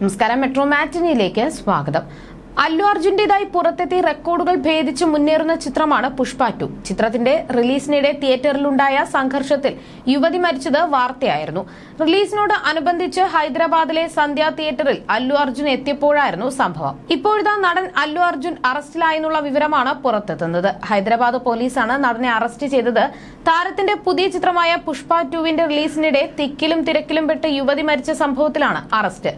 നമസ്കാരം. മെട്രോ മാറ്റിനിയിലേക്ക് സ്വാഗതം. അല്ലു അർജുന്റേതായി പുറത്തെത്തി റെക്കോർഡുകൾ ഭേദിച്ച് മുന്നേറുന്ന ചിത്രമാണ് പുഷ്പ ടു. ചിത്രത്തിന്റെ റിലീസിനിടെ തിയേറ്ററിലുണ്ടായ സംഘർഷത്തിൽ യുവതി മരിച്ചത് വാർത്തയായിരുന്നു. റിലീസിനോട് അനുബന്ധിച്ച് ഹൈദരാബാദിലെ സന്ധ്യ തിയേറ്ററിൽ അല്ലു അർജുൻ എത്തിയപ്പോഴായിരുന്നു സംഭവം. ഇപ്പോഴത്തെ നടൻ അല്ലു അർജുൻ അറസ്റ്റിലായെന്നുള്ള വിവരമാണ് പുറത്തെത്തുന്നത്. ഹൈദരാബാദ് പോലീസാണ് നടനെ അറസ്റ്റ് ചെയ്തത്. താരത്തിന്റെ പുതിയ ചിത്രമായ പുഷ്പ ടുവിന്റെ റിലീസിനിടെ തിക്കിലും തിരക്കിലും പെട്ട് യുവതി മരിച്ച സംഭവത്തിലാണ് അറസ്റ്റ്.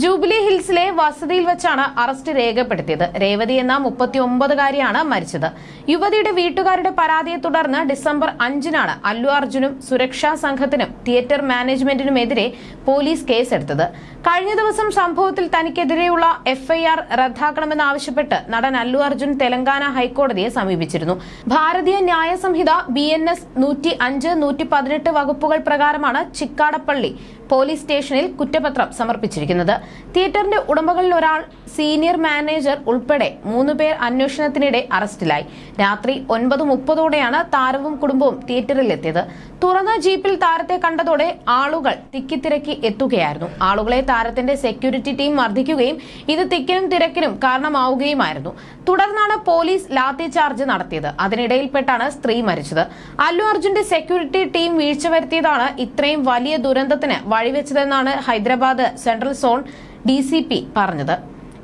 ജൂബിലി ഹിൽസിലെ വസതിയിൽ വെച്ചാണ് അറസ്റ്റ് രേഖപ്പെടുത്തിയത്. രേവതി എന്ന മുപ്പത്തി ഒമ്പതുകാരിയാണ് മരിച്ചത്. യുവതിയുടെ വീട്ടുകാരുടെ പരാതിയെ തുടർന്ന് ഡിസംബർ അഞ്ചിനാണ് അല്ലു അർജുനും സുരക്ഷാ സംഘത്തിനും തിയേറ്റർ മാനേജ്മെന്റിനുമെതിരെ പോലീസ് കേസെടുത്തത്. കഴിഞ്ഞ ദിവസം സംഭവത്തിൽ തനിക്കെതിരെയുള്ള എഫ്ഐആർ റദ്ദാക്കണമെന്നാവശ്യപ്പെട്ട് നടൻ അല്ലു അർജുൻ തെലങ്കാന ഹൈക്കോടതിയെ സമീപിച്ചിരുന്നു. ഭാരതീയ ന്യായ സംഹിത ബി എൻ എസ് നൂറ്റി അഞ്ച് നൂറ്റി പതിനെട്ട് വകുപ്പുകൾ പ്രകാരമാണ് ചിക്കാടപ്പള്ളി പോലീസ് സ്റ്റേഷനിൽ കുറ്റപത്രം സമർപ്പിച്ചിരിക്കുന്നത്. തിയേറ്ററിന്റെ ഉടമകളിൽ ഒരാൾ സീനിയർ മാനേജർ ഉൾപ്പെടെ മൂന്ന് പേർ അന്വേഷണത്തിനിടെ അറസ്റ്റിലായി. രാത്രി ഒൻപത് മുപ്പതോടെയാണ് താരവും കുടുംബവും തിയേറ്ററിലെത്തിയത് തുറന്ന ജീപ്പിൽ താരത്തെ കണ്ടതോടെ ആളുകൾ തിക്കിത്തിരക്കി എത്തുകയായിരുന്നു. ആളുകളെ താരത്തിന്റെ സെക്യൂരിറ്റി ടീം മർദ്ദിക്കുകയും ഇത് തിക്കിനും തിരക്കിനും കാരണമാവുകയുമായിരുന്നു. തുടർന്നാണ് പോലീസ് ലാത്തി ചാർജ് നടത്തിയത്. അതിനിടയിൽപ്പെട്ടാണ് സ്ത്രീ മരിച്ചത്. അല്ലു അർജുന്റെ സെക്യൂരിറ്റി ടീം വീഴ്ച വരുത്തിയതാണ് ഇത്രയും വലിയ ദുരന്തത്തിന് വഴിവെച്ചതെന്നാണ് Hyderabad central zone D C P പറഞ്ഞത്.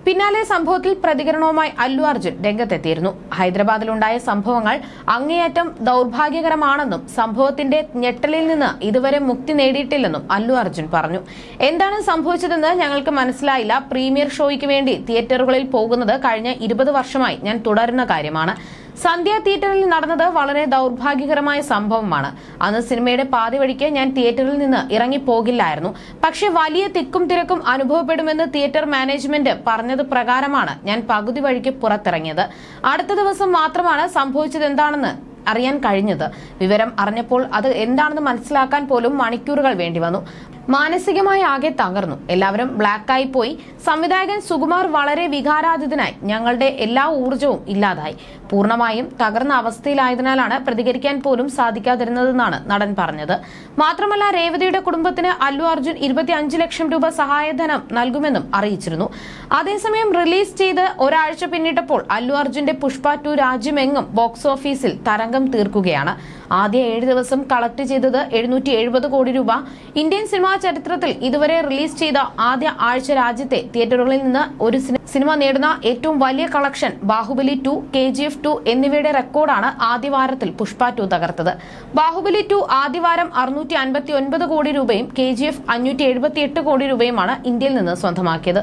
പിന്നാലെ സംഭവത്തിൽ പ്രതികരണവുമായി അല്ലു അർജുൻ രംഗത്തെത്തിയിരുന്നു. ഹൈദരാബാദിലുണ്ടായ സംഭവങ്ങൾ അങ്ങേയറ്റം ദൗർഭാഗ്യകരമാണെന്നും സംഭവത്തിന്റെ ഞെട്ടലിൽ നിന്ന് ഇതുവരെ മുക്തി നേടിയിട്ടില്ലെന്നും അല്ലു അർജുൻ പറഞ്ഞു. എന്താണ് സംഭവിച്ചതെന്ന് ഞങ്ങൾക്ക് മനസ്സിലായില്ല. പ്രീമിയർ ഷോയ്ക്ക് വേണ്ടി തിയേറ്ററുകളിൽ പോകുന്നത് കഴിഞ്ഞ ഇരുപത് വർഷമായി ഞാൻ തുടരുന്ന കാര്യമാണ്. സന്ധ്യ തിയേറ്ററിൽ നടന്നത് വളരെ ദൗർഭാഗ്യകരമായ സംഭവമാണ്. അന്ന് സിനിമയുടെ പാതി വഴിക്ക് ഞാൻ തിയേറ്ററിൽ നിന്ന് ഇറങ്ങിപ്പോകില്ലായിരുന്നു. പക്ഷെ വലിയ തിക്കും തിരക്കും അനുഭവപ്പെടുമെന്ന് തിയേറ്റർ മാനേജ്മെന്റ് പറഞ്ഞത് പ്രകാരമാണ് ഞാൻ പകുതി വഴിക്ക് പുറത്തിറങ്ങിയത്. അടുത്ത ദിവസം മാത്രമാണ് സംഭവിച്ചത് എന്താണെന്ന് അറിയാൻ കഴിഞ്ഞത്. വിവരം അറിഞ്ഞപ്പോൾ അത് എന്താണെന്ന് മനസ്സിലാക്കാൻ പോലും മണിക്കൂറുകൾ വേണ്ടി വന്നു. മാനസികമായി ആകെ തകർന്നു. എല്ലാവരും ബ്ലാക്കായി പോയി. സംവിധായകൻ സുകുമാർ വളരെ വികാരാതീതനായി ഞങ്ങളുടെ എല്ലാ ഊർജവും ഇല്ലാതായി. പൂർണമായും തകർന്ന അവസ്ഥയിലായതിനാലാണ് പ്രതികരിക്കാൻ പോലും സാധിക്കാതിരുന്നതെന്നാണ് നടൻ പറഞ്ഞത്. മാത്രമല്ല രേവതിയുടെ കുടുംബത്തിന് അല്ലു അർജുൻ ഇരുപത്തിയഞ്ച് ലക്ഷം രൂപ സഹായധനം നൽകുമെന്നും അറിയിച്ചിരുന്നു. അതേസമയം റിലീസ് ചെയ്ത് ഒരാഴ്ച പിന്നിട്ടപ്പോൾ അല്ലു അർജുന്റെ പുഷ്പ ടു രാജ്യമെങ്ങും ബോക്സ് ഓഫീസിൽ തരംഗം തീർക്കുകയാണ്. ആദ്യ ഏഴ് ദിവസം കളക്ട് ചെയ്തത് എഴുന്നൂറ്റി എഴുപത് കോടി രൂപ. ഇന്ത്യൻ സിനിമാ ചരിത്രത്തിൽ ഇതുവരെ റിലീസ് ചെയ്ത ആദ്യ ആഴ്ച രാജ്യത്തെ തിയേറ്ററുകളിൽ നിന്ന് ഒരു സിനിമ നേടുന്ന ഏറ്റവും വലിയ collection Baahubali two K G F two എന്നിവയുടെ റെക്കോർഡാണ് ആദ്യവാരത്തിൽ പുഷ്പ ടു തകർത്തത്. ബാഹുബലി ടു ആദ്യവാരം അറുന്നൂറ്റി അൻപത്തി ഒൻപത് കോടി രൂപയും കെ ജി എഫ് അഞ്ഞൂറ്റി എഴുപത്തി എട്ട് കോടി രൂപയുമാണ് ഇന്ത്യയിൽ നിന്ന് സ്വന്തമാക്കിയത്.